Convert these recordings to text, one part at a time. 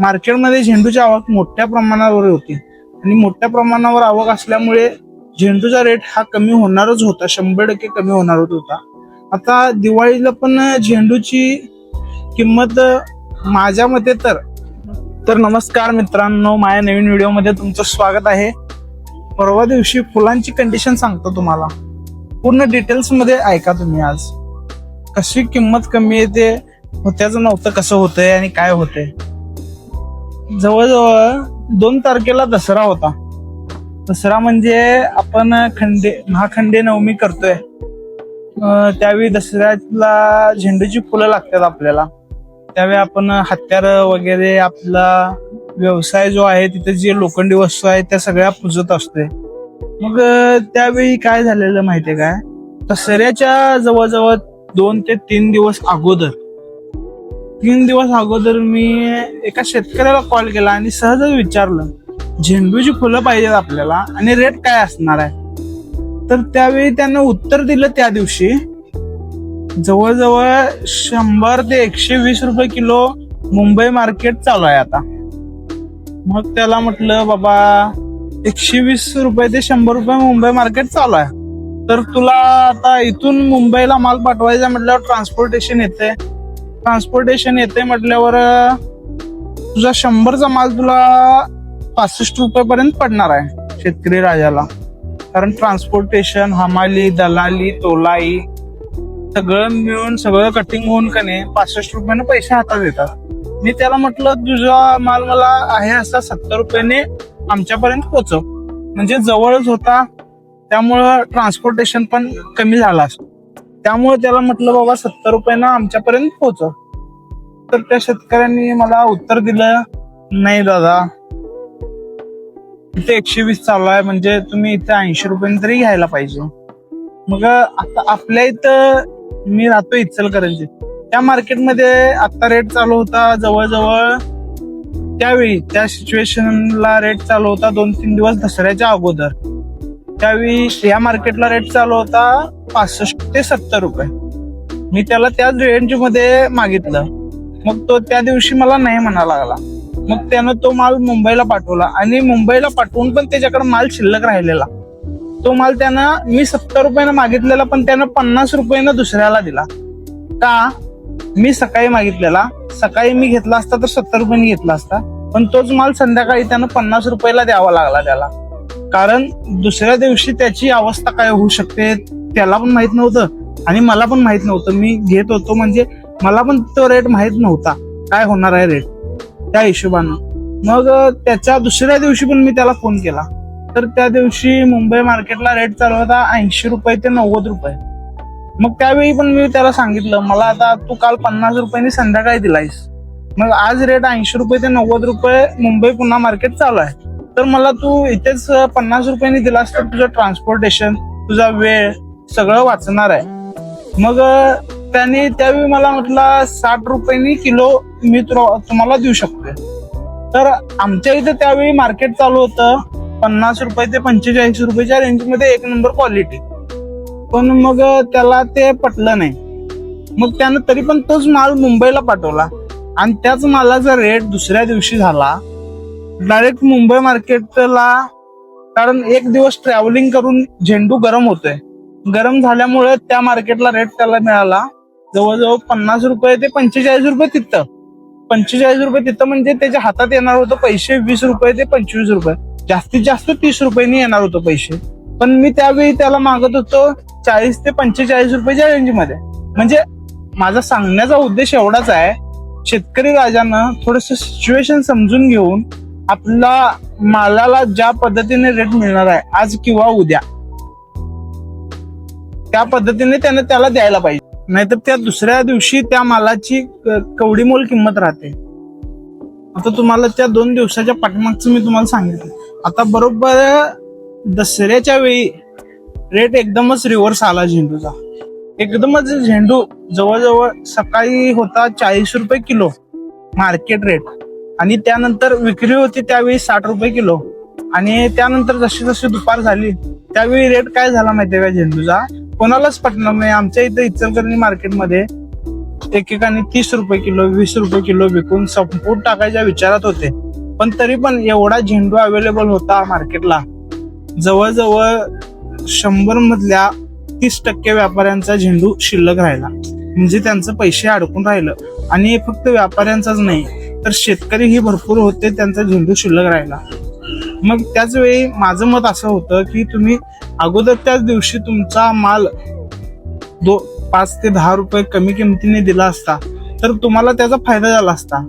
मार्केटमध्ये झेंडूची आवक मोठ्या प्रमाणावर होती. आणि मोठ्या प्रमाणावर आवक असल्यामुळे झेंडूचा रेट हा कमी होणारच होता. शंभर टक्के कमी होणारच होता. आता दिवाळीला पण झेंडूची किंमत माझ्या मते तर. तर नमस्कार मित्रांनो माझ्या नवीन व्हिडिओमध्ये तुमचं स्वागत आहे. परवा दिवशी फुलांची कंडिशन सांगतो तुम्हाला. पूर्ण डिटेल्समध्ये ऐका तुम्ही आज. कशी किंमत कमी येते होत्याचं नव्हतं कसं होतंय आणि काय होतंय. जवळजवळ दोन तारखेला दसरा होता. दसरा म्हणजे आपण खंडे महाखंडे नवमी करतोय. त्यावेळी दसऱ्याला झेंडूची फुलं लागतात आपल्याला. त्यावेळी आपण हत्यार वगैरे आपला व्यवसाय जो आहे तिथे जे लोखंडी वस्तू आहे त्या सगळ्या पुजत असते मग त्यावेळी काय झालेलं माहितीये काय? दसऱ्याच्या जवळजवळ दोन ते तीन दिवस अगोदर तीन दिवस अगोदर मी एका शेतकऱ्याला कॉल केला आणि सहजच विचारलं झेंडूची फुलं पाहिजेत आपल्याला आणि रेट काय असणार आहे? तर त्यावेळी त्यानं उत्तर दिलं त्या दिवशी जवळजवळ शंभर ते एकशे वीस रुपये किलो मुंबई मार्केट चालू आहे आता. मग त्याला म्हटलं बाबा एकशे वीस रुपये ते शंभर रुपये मुंबई मार्केट चालू आहे. तर तुला आता इथून मुंबईला माल पाठवायचा म्हटल्यावर ट्रान्सपोर्टेशन येते. ट्रान्सपोर्टेशन येते म्हटल्यावर तुझा शंभरचा माल तुला पासष्ट रुपयापर्यंत पडणार आहे शेतकरी राजाला. कारण ट्रान्सपोर्टेशन हमाली दलाली तोलाई सगळं मिळून सगळं कटिंग होऊन का नाही पासष्ट रुपयाने पैसे हातात येतात. मी त्याला म्हटलं तुझा माल मला आहे असा सत्तर रुपयाने आमच्यापर्यंत पोचव. म्हणजे जवळच होता त्यामुळं ट्रान्सपोर्टेशन पण कमी झालं असतं. त्यामुळे त्याला म्हटलं बाबा सत्तर रुपयानं आमच्यापर्यंत पोचव तर त्या शेतकऱ्यांनी मला उत्तर दिलं नाही दादा इथे एकशे वीस चालू आहे म्हणजे तुम्ही इथे ऐंशी रुपयांनी तरी घ्यायला पाहिजे. मग आता आपल्या इथं मी राहतो इचलकरंजी त्या मार्केटमध्ये आता रेट चालू होता जवळजवळ त्यावेळी त्या सिच्युएशनला रेट चालू होता दोन तीन दिवस दसऱ्याच्या अगोदर. त्यावेळी या मार्केटला रेट चालू होता पासष्ट ते सत्तर रुपये. मी त्याला त्याच रेंजमध्ये मागितलं. मग तो त्या दिवशी मला नाही म्हणा लागला. मग त्यानं तो माल मुंबईला पाठवला आणि मुंबईला पाठवून पण त्याच्याकडे माल शिल्लक राहिलेला. तो माल त्यानं मी सत्तर रुपयानं मागितलेला पण त्यानं पन्नास रुपयानं दुसऱ्याला दिला. का? मी सकाळी मागितलेला. सकाळी मी घेतला असता तर सत्तर रुपयाने घेतला असता. पण तोच माल संध्याकाळी त्यानं पन्नास रुपयाला द्यावा लागला त्याला. कारण दुसऱ्या दिवशी त्याची अवस्था काय होऊ शकते त्याला पण माहीत नव्हतं आणि मला पण माहीत नव्हतं. मी घेत होतो म्हणजे मला पण तो रेट माहीत नव्हता. काय होणार आहे रेट त्या हिशोबानं. मग त्याच्या दुसऱ्या दिवशी पण मी त्याला फोन केला. तर त्या दिवशी मुंबई मार्केटला रेट चालू होता ऐंशी रुपये ते नव्वद रुपये. मग त्यावेळी पण मी त्याला सांगितलं मला आता तू काल पन्नास रुपयांनी संध्याकाळी दिलायस. मग आज रेट ऐंशी रुपये ते नव्वद रुपये मुंबई पुन्हा मार्केट चालू आहे. तर मला तू इथेच पन्नास रुपयांनी दिलास तर तुझं ट्रान्सपोर्टेशन तुझा वेळ सगळं वाचणार आहे. मग त्याने त्यावेळी मला म्हटलं साठ रुपयांनी किलो मी तुम्हाला देऊ शकतोय. तर आमच्या इथे त्यावेळी मार्केट चालू होतं पन्नास रुपये ते पंचेचाळीस रुपयाच्या रेंजमध्ये एक नंबर क्वालिटी पण मग त्याला ते पटलं नाही. मग त्यानं तरी पण तोच माल मुंबईला पाठवला. आणि त्याच मालाचा रेट दुसऱ्या दिवशी झाला. डायरेक्ट मुंबई मार्केटला कारण एक दिवस ट्रॅव्हलिंग करून झेंडू गरम होतोय. गरम झाल्यामुळे त्या मार्केटला रेट त्याला मिळाला. जवळजवळ पन्नास रुपये ते पंचेचाळीस रुपये तिथं. पंचेचाळीस रुपये तिथं म्हणजे त्याच्या हातात येणार होतं पैसे वीस रुपये ते पंचवीस रुपये. जास्तीत जास्त तीस रुपयांनी येणार होतं पैसे. पण मी त्यावेळी त्याला मागत होतो चाळीस ते पंचेचाळीस रुपयाच्या रेंजमध्ये म्हणजे माझा सांगण्याचा उद्देश एवढाच आहे शेतकरी राजानं थोडस सिच्युएशन समजून घेऊन आपला मालाला ज्या पद्धतीने रेट मिळणार आहे आज किंवा उद्या त्या पद्धतीने त्याने त्याला द्यायला पाहिजे. नाहीतर त्या दुसऱ्या दिवशी त्या मालाची कवडीमोल किंमत राहते. आता तुम्हाला त्या दोन दिवसाच्या पाठीमागचं मी तुम्हाला सांगितलं. आता बरोबर दसऱ्याच्या वेळी रेट एकदमच रिव्हर्स आला झेंडूचा. एकदमच झेंडू जवळजवळ सकाळी होता चाळीस रुपये किलो मार्केट रेट आणि त्यानंतर विक्री होती त्यावेळी साठ रुपये किलो. आणि त्यानंतर जशी जशी दुपार झाली त्यावेळी रेट काय झाला माहितीये का झेंडूचा? कोणालाच पटणार नाही. आमच्या इथं इचलकरंजी मार्केटमध्ये एकेकाने तीस रुपये किलो वीस रुपये किलो विकून संपून टाकायच्या विचारात होते. पण तरी पण एवढा झेंडू अवेलेबल होता मार्केटला. जवळजवळ शंभर मधल्या तीस टक्के व्यापाऱ्यांचा झेंडू शिल्लक राहिला. म्हणजे त्यांचं पैसे अडकून राहिलं. आणि फक्त व्यापाऱ्यांचाच नाही तर शेतकरीही भरपूर होते त्यांचा झेंडू शिल्लक राहिला. मग त्याच वेळी माझं मत असं होतं की तुम्ही अगोदर त्याच दिवशी तुमचा माल दो पाच ते दहा रुपये कमी किमतीने दिला असता तर तुम्हाला त्याचा फायदा झाला असता.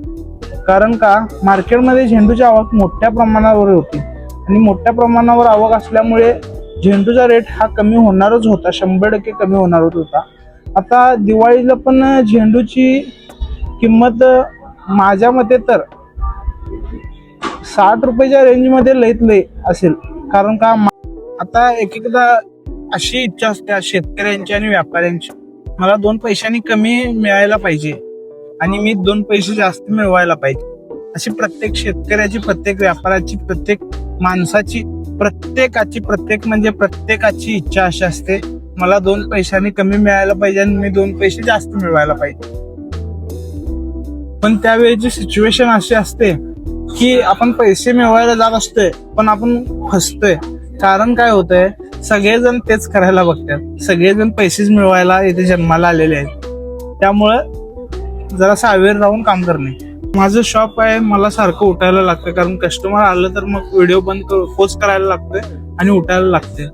कारण का? मार्केटमध्ये झेंडूची आवक मोठ्या प्रमाणावर होती. आणि मोठ्या प्रमाणावर आवक असल्यामुळे झेंडूचा रेट हा कमी होणारच होता शंभर टक्के कमी होणारच होता. आता दिवाळीला पण झेंडूची किंमत माझ्या मते तर साठ रुपयाच्या रेंजमध्ये लईत लई असेल. कारण का आता एक एकदा अशी इच्छा असते शेतकऱ्यांची आणि व्यापाऱ्यांची. मला दोन पैशांनी कमी मिळायला पाहिजे आणि मी दोन पैसे जास्त मिळवायला पाहिजे. अशी प्रत्येक शेतकऱ्याची प्रत्येक व्यापाराची प्रत्येक माणसाची प्रत्येकाची प्रत्येक म्हणजे प्रत्येकाची इच्छा अशी असते. मला दोन पैशांनी कमी मिळायला पाहिजे आणि मी दोन पैसे जास्त मिळवायला पाहिजे. पण त्यावेळेची सिच्युएशन अशी असते की आपण पैसे मिळवायला जात असतोय पण आपण फसतोय. कारण काय होतंय सगळेजण तेच करायला बघतात. सगळेजण पैसेच मिळवायला इथे जन्माला आलेले आहेत. त्यामुळं जरा सावेर राहून काम करणे. माझं शॉप आहे मला सारखं उठायला लागतं कारण कस्टमर आलं तर मग व्हिडिओ बंद पोस्ट करायला लागतोय आणि उठायला लागते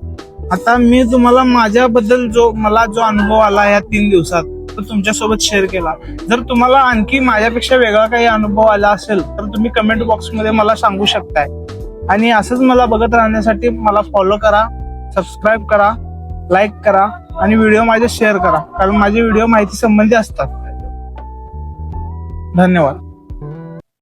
आता मी तुम्हाला माझ्याबद्दल जो मला जो अनुभव आला या तीन दिवसात तो तुमच्यासोबत शेअर केला. जर तुम्हाला आणखी माझ्यापेक्षा वेगळा काही अनुभव आला असेल तर तुम्ही कमेंट बॉक्समध्ये मला सांगू शकताय. आणि असंच मला बघत राहण्यासाठी मला फॉलो करा सबस्क्राईब करा लाईक करा आणि व्हिडिओ माझे शेअर करा. कारण माझे व्हिडिओ माहिती संबंधी असतात. धन्यवाद.